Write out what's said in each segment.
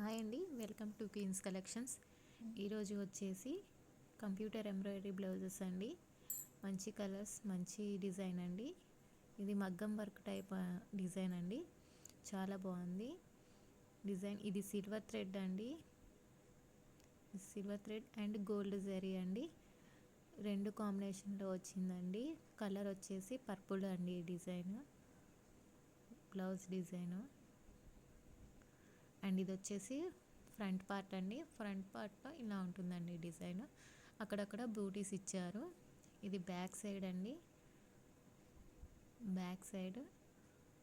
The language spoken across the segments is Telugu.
హాయ్ అండి వెల్కమ్ టు క్వీన్స్ కలెక్షన్స్ ఈరోజు వచ్చేసి కంప్యూటర్ ఎంబ్రాయిడరీ బ్లౌజెస్ అండి. మంచి కలర్స్ మంచి డిజైన్ అండి. ఇది మగ్గం వర్క్ టైప్ డిజైన్ అండి. చాలా బాగుంది. డిజైన్ ఇది సిల్వర్ థ్రెడ్ అండి. Silver thread and gold zari అండి. రెండు కాంబినేషన్లో వచ్చిందండి. కలర్ వచ్చేసి పర్పుల్ అండి డిజైన్. Blouse design. అండ్. ఇది వచ్చేసి ఫ్రంట్ పార్ట్ అండి. ఫ్రంట్ పార్ట్లో ఇలా ఉంటుందండి డిజైన్. అక్కడక్కడ బూటీస్ ఇచ్చారు. ఇది బ్యాక్ సైడ్ అండి. బ్యాక్ సైడ్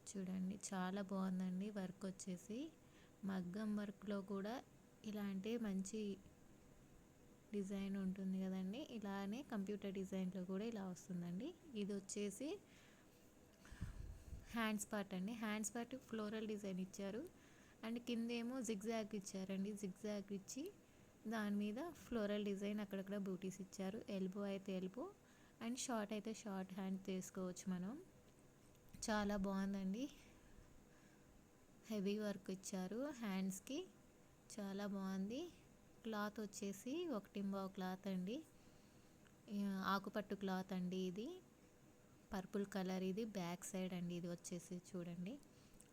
చూడండి. చాలా బాగుందండి వర్క్ వచ్చేసి. మగ్గం వర్క్లో కూడా ఇలాంటి మంచి డిజైన్ ఉంటుంది కదండి. ఇలానే కంప్యూటర్ డిజైన్లో కూడా ఇలా వస్తుందండి. ఇది వచ్చేసి హ్యాండ్స్ పార్ట్ అండి. హ్యాండ్స్ పార్ట్ ఫ్లోరల్ డిజైన్ ఇచ్చారు. అండ్ కిందేమో జిగ్జాగ్ ఇచ్చారండి. జిగ్జాగ్ ఇచ్చి దాని మీద ఫ్లోరల్ డిజైన్ అక్కడక్కడ బూటీస్ ఇచ్చారు. ఎల్బో అయితే ఎల్బో అండ్ షార్ట్ అయితే షార్ట్ హ్యాండ్ తీసుకోవచ్చు మనం. చాలా బాగుందండి. హెవీ వర్క్ ఇచ్చారు హ్యాండ్స్కి చాలా బాగుంది. క్లాత్ వచ్చేసి ఒకటి బావు క్లాత్ అండి. ఆకుపట్టు క్లాత్ అండి ఇది. పర్పుల్ కలర్ ఇది. బ్యాక్ సైడ్ అండి ఇది వచ్చేసి చూడండి.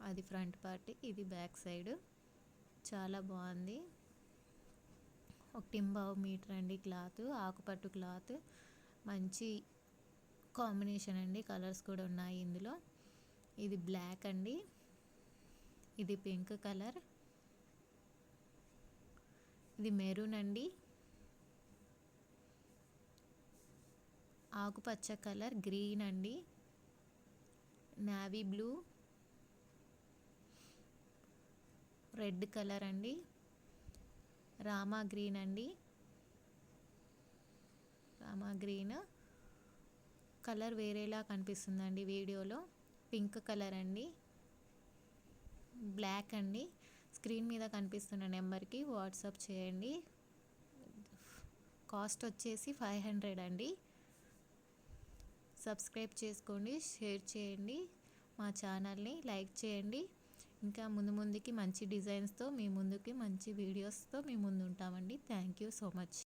అది ఫ్రంట్ పార్ట్ ఇది బ్యాక్ సైడ్. చాలా బాగుంది. ఒక టింబావు మీటర్ అండి క్లాత్ ఆకుపట్టు క్లాత్. మంచి కాంబినేషన్ అండి కలర్స్ కూడా ఉన్నాయి ఇందులో. ఇది బ్లాక్ అండి. ఇది పింక్ కలర్. ఇది మెరూన్ అండి. ఆకుపచ్చ కలర్ గ్రీన్ అండి. Navy blue. రెడ్ కలర్ అండి. రామా గ్రీన్ అండి. రామా గ్రీన్. కలర్ వేరేలా కనిపిస్తుందండి వీడియోలో. పింక్ కలర్ అండి. బ్లాక్ అండి. స్క్రీన్ మీద కనిపిస్తున్న నెంబర్కి వాట్సాప్ చేయండి. కాస్ట్ వచ్చేసి ఫైవ్ హండ్రెడ్ అండి. సబ్స్క్రైబ్ చేసుకోండి షేర్ చేయండి. మా ఛానల్ని లైక్ చేయండి. ఇంకా ముందు ముందుకి మంచి డిజైన్స్తో మీ ముందుకి మంచి వీడియోస్తో మీ ముందు ఉంటామండి థ్యాంక్ యూ సో మచ్